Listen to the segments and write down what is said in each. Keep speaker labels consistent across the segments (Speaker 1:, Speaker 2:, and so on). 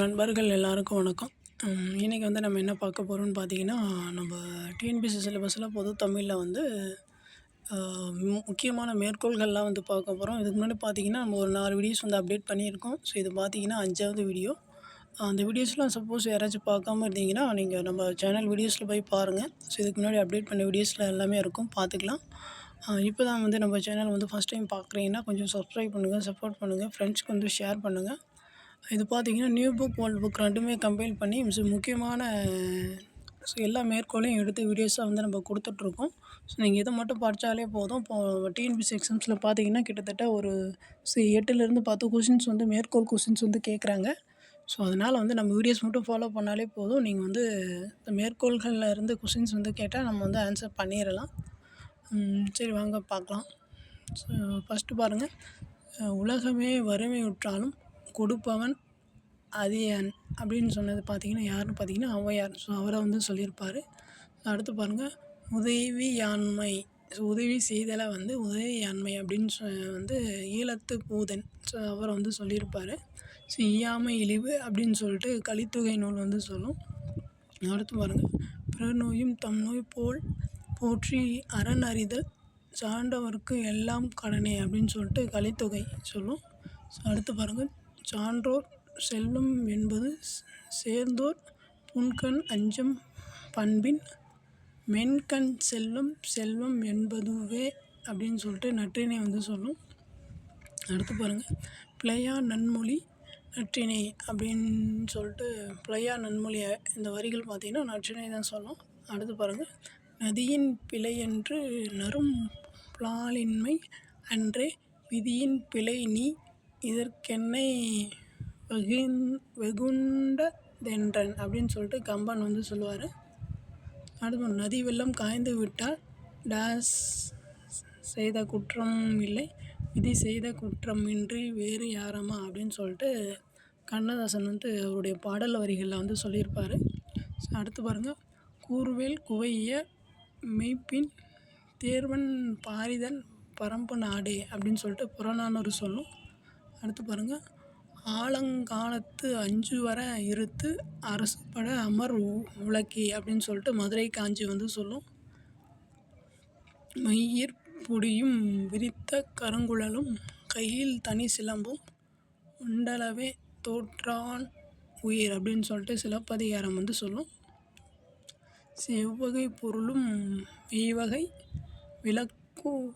Speaker 1: நண்பர்கள் எல்லாருக்கும் வணக்கம். இன்றைக்கி வந்து நம்ம என்ன பார்க்க போகிறோம்னு பார்த்தீங்கன்னா நம்ம டிஎன்பிசி சிலபஸில் பொது தமிழில் வந்து முக்கியமான மேற்கோள்கள்லாம் வந்து பார்க்க போகிறோம் இதுக்கு முன்னாடி பார்த்தீங்கன்னா நம்ம ஒரு நாலு வீடியோஸ் வந்து அப்டேட் பண்ணியிருக்கோம். ஸோ இது பார்த்தீங்கன்னா அஞ்சாவது வீடியோ அந்த வீடியோஸ்லாம் சப்போஸ் யாராச்சும் பார்க்காம இருந்தீங்கன்னா நீங்கள் நம்ம சேனல் வீடியோஸில் போய் பாருங்கள் ஸோ இதுக்கு முன்னாடி அப்டேட் பண்ண வீடியோஸில் எல்லாமே இருக்கும். பார்த்துக்கலாம். இப்போ தான் வந்து நம்ம சேனல் வந்து ஃபஸ்ட் டைம் பார்க்குறீங்கன்னா கொஞ்சம் சப்ஸ்கிரைப் பண்ணுங்கள் சப்போர்ட் பண்ணுங்கள் ஃப்ரெண்ட்ஸ்க்கு வந்து ஷேர் பண்ணுங்கள் இது பார்த்தீங்கன்னா நியூ புக் ஓல்டு புக் ரெண்டுமே கம்பைல் பண்ணி ஸோ முக்கியமான ஸோ எல்லா மேற்கோளையும் எடுத்து வீடியோஸாக வந்து நம்ம கொடுத்துட்ருக்கோம். ஸோ நீங்கள் இதை மட்டும் படித்தாலே போதும். இப்போ டிஎன்பிசி எக்ஸாம்ஸில் பார்த்தீங்கன்னா கிட்டத்தட்ட ஒரு சி எட்டுலேருந்து பத்து கொஷின்ஸ் வந்து மேற்கோள் கொஷின்ஸ் வந்து கேட்குறாங்க ஸோ அதனால் வந்து நம்ம வீடியோஸ் மட்டும் ஃபாலோ பண்ணாலே போதும். நீங்கள் வந்து இந்த மேற்கோள்களில் இருந்து கொஷின்ஸ் வந்து கேட்டால் நம்ம வந்து ஆன்சர் பண்ணிடலாம் சரி வாங்க பார்க்கலாம் ஸோ ஃபஸ்ட்டு பாருங்கள் உலகமே வறுமையுற்றாலும் கொடுப்பவன் அதியன் அப்படின்னு சொன்னது பார்த்தீங்கன்னா யாருன்னு பார்த்தீங்கன்னா ஔவையார் ஸோ அவரை வந்து சொல்லியிருப்பார். அடுத்து பாருங்கள் உதவியாண்மை. ஸோ உதவி செய்தலை வந்து உதவியாண்மை அப்படின்னு சொ வந்து ஈழத்து பூதன். ஸோ அவரை வந்து சொல்லியிருப்பார். ஸோ ஈயாமை இழிவு அப்படின்னு சொல்லிட்டு கலித்தொகை நூல் வந்து சொல்லும். அடுத்து பாருங்கள் பிற நோயும் தம் நோய் போல் போற்றி அரண் அறிதல். சார்ந்தவருக்கு எல்லாம் கடனே அப்படின்னு சொல்லிட்டு கலித்தொகை சொல்லும். ஸோ அடுத்து பாருங்கள் சான்றோர் செல்வம் என்பது சேர்ந்தோர் புன்கண் அஞ்சம் பண்பின் மென்கண் செல்வம் செல்வம் என்பதுவே அப்படின்னு சொல்லிட்டு நற்றினை வந்து சொல்லும். அடுத்து பாருங்கள் பிழையா நன்மொழி நற்றினை அப்படின்னு சொல்லிட்டு பிழையா நன்மொழி இந்த வரிகள் பார்த்திங்கன்னா நற்றினை தான் சொல்லும். அடுத்து பாருங்கள் நதியின் பிழையென்று நரும் பிளாலின்மை அன்றே விதியின் பிழை நீ இதற்கென்னை வெகுண் வெகுண்டதென்றன் அப்படின்னு சொல்லிட்டு கம்பன் வந்து சொல்லுவார். அடுத்து நதி வெள்ளம் காய்ந்து விட்டால் டேஸ் செய்த குற்றம் இல்லை விதி செய்த குற்றமின்றி வேறு யாரம்மா அப்படின்னு சொல்லிட்டு கண்ணதாசன் வந்து அவருடைய பாடல் வரிகளில் வந்து சொல்லியிருப்பார். ஸோ அடுத்து பாருங்கள் கூர்வேல் குவைய மெய்ப்பின் தேர்வன் பாரிதன் பரம்பு நாடே அப்படின்னு சொல்லிட்டு புறநானூறு சொல்லும். அடுத்து பாருங்கள் ஆலங்காலத்து அஞ்சு வர இருத்து அரசுப்பட அமர் உ- உலக்கி அப்படின்னு சொல்லிட்டு மதுரை காஞ்சி வந்து சொல்லும். மையிற் பொடியும் விரித்த கருங்குழலும் கையில் தனி சிலம்பும் உண்டளவே தோற்றான் உயிர் அப்படின்னு சொல்லிட்டு சிலப்பதிகாரம் வந்து சொல்லும். செவ்வகை பொருளும் மெய்வகை விளக்கு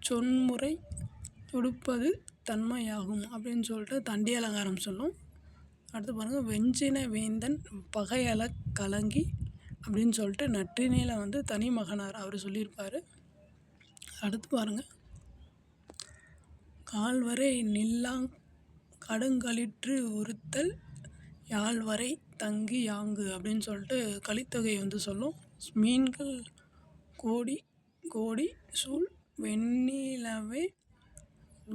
Speaker 1: சொன்முறை தொடுப்பது தன்மையாகும் அப்படின்னு சொல்லிட்டு தண்டி அலங்காரம் சொல்லும். அடுத்து பாருங்கள் வெஞ்சின வேந்தன் பகையல கலங்கி அப்படின்னு சொல்லிட்டு நற்றினியில் வந்து தனி மகனார் அவர் சொல்லியிருப்பார். அடுத்து பாருங்கள் கால்வரை நில்லாங் கடுங்களிற்று யாழ் யாழ்வரை தங்கி யாங்கு அப்படின்னு சொல்லிட்டு கலித்தொகை வந்து சொல்லும். மீன்கள் கோடி கோடி சூழ் வெண்ணிலவே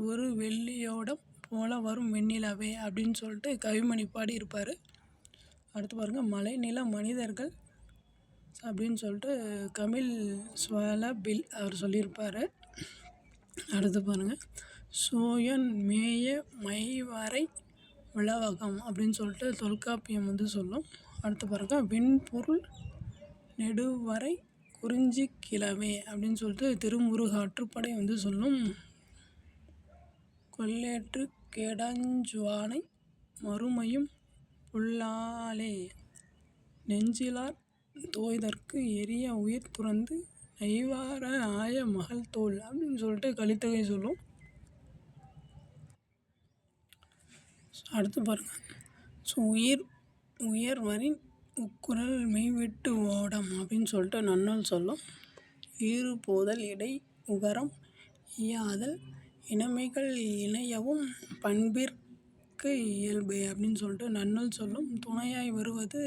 Speaker 1: ஒரு வெள்ளியோடம் போல வரும் வெண்ணிலவே அப்படின்னு சொல்லிட்டு கவிமணி பாடி இருப்பார் அடுத்து பாருங்கள் மலைநில மனிதர்கள் அப்படின்னு சொல்லிட்டு கமில் ஸ்வலபில் அவர் சொல்லியிருப்பார். அடுத்து பாருங்கள் சோயன் மேய மைவரை உலவகம் அப்படின்னு சொல்லிட்டு தொல்காப்பியம் வந்து சொல்லும். அடுத்து பாருங்க விண்பொருள் நெடுவரை குறிஞ்சி கிழவே அப்படின்னு சொல்லிட்டு திருமுருகாற்றுப்படை வந்து சொல்லும். கொல்லேற்று கெடஞ்சுவானை மறுமையும் புல்லாலே. நெஞ்சிலார் தோய்தற்கு எரிய உயிர் துறந்து நெய்வார ஆய மகள் தோல் அப்படின்னு சொல்லிட்டு கழித்தொகை சொல்லும். அடுத்து பாருங்கள் ஸோ உயிர் உயர்வரின் உக்குரல் மெய்விட்டு ஓடம் அப்படின்னு சொல்லிட்டு நன்னல் சொல்லும். ஈறு போதல் இடை உகரம் ஈயாதல் இனமைகள் இணையவும் பண்பிற்கு இயல்பு அப்படின்னு சொல்லிட்டு நன்னல் சொல்லும். துணையாய் வருவது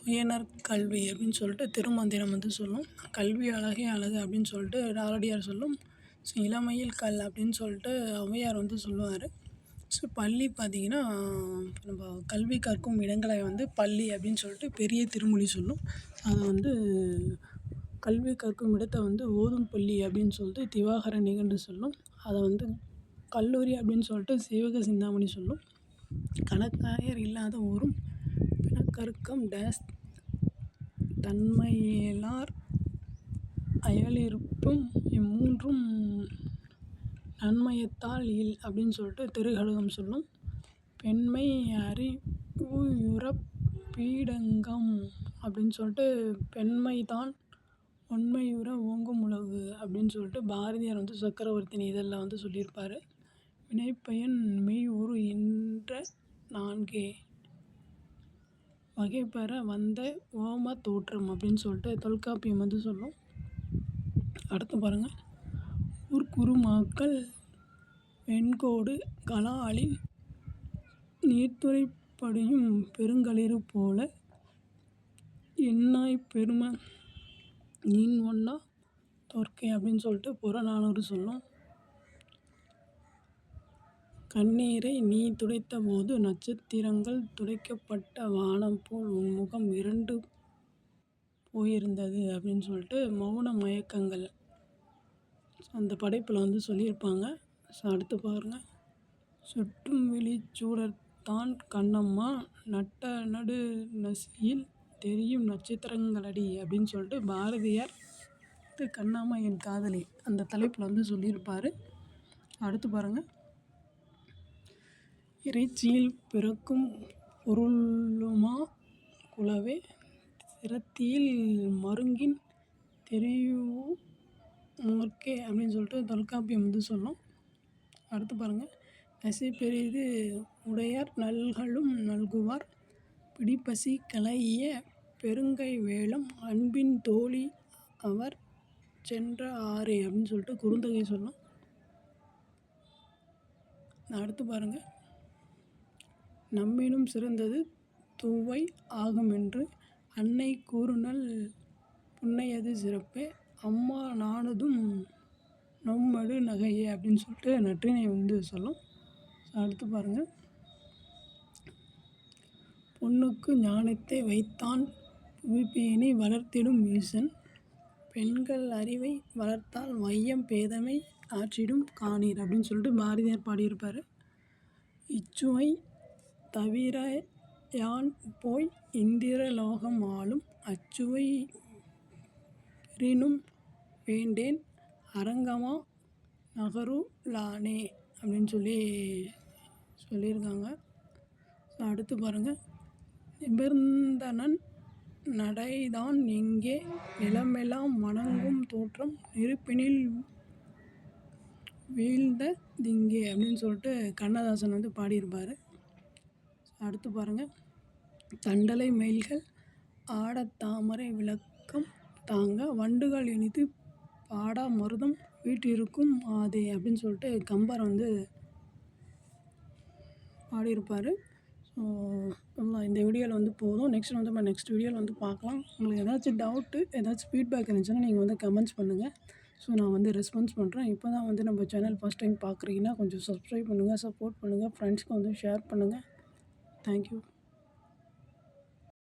Speaker 1: துயனர் கல்வி அப்படின்னு சொல்லிட்டு திருமந்திரம் வந்து சொல்லும். கல்வி அழகே அழகு அப்படின்னு சொல்லிட்டு நாலடியார் சொல்லும். ஸோ இளமையில் கல் அப்படின்னு சொல்லிட்டு ஔவையார் வந்து சொல்லுவார். ஸோ பள்ளி பார்த்தீங்கன்னா நம்ம கல்வி கற்கும் இடங்களை வந்து பள்ளி அப்படின்னு சொல்லிட்டு பெரிய திருமொழி சொல்லும். அதை வந்து கல்வி கற்கும் இடத்தை வந்து ஓதும் பள்ளி அப்படின்னு சொல்லிட்டு திவாகர நிகண்டு சொல்லும். அதை வந்து கல்லூரி அப்படின்னு சொல்லிட்டு சிவக சிந்தாமணி சொல்லும். கணக்காயர் இல்லாத ஊரும் பிணக்கறுக்கம் டேஸ் தன்மையிலார் அயலிருப்பும் இம்மூன்றும் நன்மையத்தால் இல் அப்படின்னு சொல்லிட்டு திருகழுகம் சொல்லும். பெண்மை அறிவுயுறப் பீடங்கம் அப்படின்னு சொல்லிட்டு பெண்மை தான் உண்மையுற ஓங்கும் உலகு அப்படின்னு சொல்லிட்டு பாரதியார் வந்து சக்கரவர்த்தினி இதழில் வந்து சொல்லியிருப்பார். வினைப்பயன் மெய் உரு என்ற நான்கே. வகைப்பெற வந்த ஓம தோற்றம் அப்படின்னு சொல்லிட்டு தொல்காப்பியம் வந்து சொல்லும். அடுத்து பாருங்கள் ஊர்க்குருமாக்கள் வெண்கோடு கலாலின் நீர்த்துறைப்படியும் பெருங்களிறு போல எண்ணாய் பெரும நீன் ஒன்னா தோற்கை அப்படின்னு சொல்லிட்டு புறநானூறு சொல்லும். கண்ணீரை நீ துடைத்தபோது நட்சத்திரங்கள் துடைக்கப்பட்ட வானம் போல் உன் முகம் இருண்டு போயிருந்தது அப்படின்னு சொல்லிட்டு மௌன மயக்கங்கள் அந்த படைப்பில் வந்து சொல்லியிருப்பாங்க. ஸோ அடுத்து பாருங்கள் சுட்டும் விழிச்சூடர்தான் கண்ணம்மா. நட்ட நடு நசியில் தெரியும் நட்சத்திரங்களடி அப்படின்னு சொல்லிட்டு பாரதியார் இது கண்ணாம்மா என் காதலி அந்த தலைப்பில் வந்து சொல்லியிருப்பார். அடுத்து பாருங்கள் இறைச்சியில் பிறக்கும் பொருளுமா? குலவே சிரத்தியில் மருங்கின் தெரியுமோர்க்கே அப்படின்னு சொல்லிட்டு தொல்காப்பியம் வந்து சொல்லும். அடுத்து பாருங்கள் பசி பெரிது உடையார் நல்களும் நல்குவார். பிடிப்பசி கலைய பெருங்கை வேலம் அன்பின் தோழி அவர் சென்ற ஆறே அப்படின்னு சொல்லிட்டு குறுந்தொகை சொல்லும் அடுத்து பாருங்கள் நம்மினும் சிறந்தது துவை ஆகுமென்று அன்னை கூறுநல் புன்னையது சிறப்பே அம்மா நானதும் நொம்மடு நகையே அப்படின்னு சொல்லிட்டு நற்றினை வந்து சொல்லும் அடுத்து பாருங்கள் பொண்ணுக்கு ஞானத்தை வைத்தான் புவிப்பேணி வளர்த்திடும் ஈசன். பெண்கள் அறிவை வளர்த்தால் வையம் பேதமை ஆற்றிடும் காணீர் அப்படின்னு சொல்லிட்டு பாரதியார் பாடியிருப்பார். இச்சுவை தவிர யான் போய் இந்திர லோகம் ஆளும் அச்சுவை ரினும் வேண்டேன் அரங்கமா நகரு லானே அப்படின்னு சொல்லி சொல்லியிருக்காங்க. ஸோ அடுத்து பாருங்கள் நிபந்தனன் நடைதான் எங்கே நிலமெல்லாம் வணங்கும் தோற்றம் நெருப்பினில் வீழ்ந்த திங்கே அப்படின்னு சொல்லிட்டு கண்ணதாசன் வந்து பாடியிருப்பார். அடுத்து பாருங்கள் தண்டலை மயில்கள் ஆடத் தாமரை விளக்கம் தாங்க வண்டுகள் இனிது பாடா மருதம் வீட்டிருக்கும் ஆதே அப்படின்னு சொல்லிட்டு கம்பர் வந்து பாடியிருப்பார். இந்த வீடியோவில் வந்து போதும். நெக்ஸ்ட் வந்து நம்ம நெக்ஸ்ட் வீடியோவில் வந்து பார்க்கலாம். உங்களுக்கு ஏதாச்சும் டவுட்டு ஏதாச்சும் ஃபீட்பேக் இருந்துச்சுன்னா நீங்கள் வந்து கமெண்ட்ஸ் பண்ணுங்கள் ஸோ நான் வந்து ரெஸ்பான்ஸ் பண்ணுறேன் இப்போ தான் வந்து நம்ம சேனல் ஃபஸ்ட் டைம் பார்க்குறீங்கன்னா கொஞ்சம் சப்ஸ்கிரைப் பண்ணுங்கள் சப்போர்ட் பண்ணுங்கள் ஃப்ரெண்ட்ஸ்க்கு வந்து ஷேர் பண்ணுங்கள் தேங்க்யூ.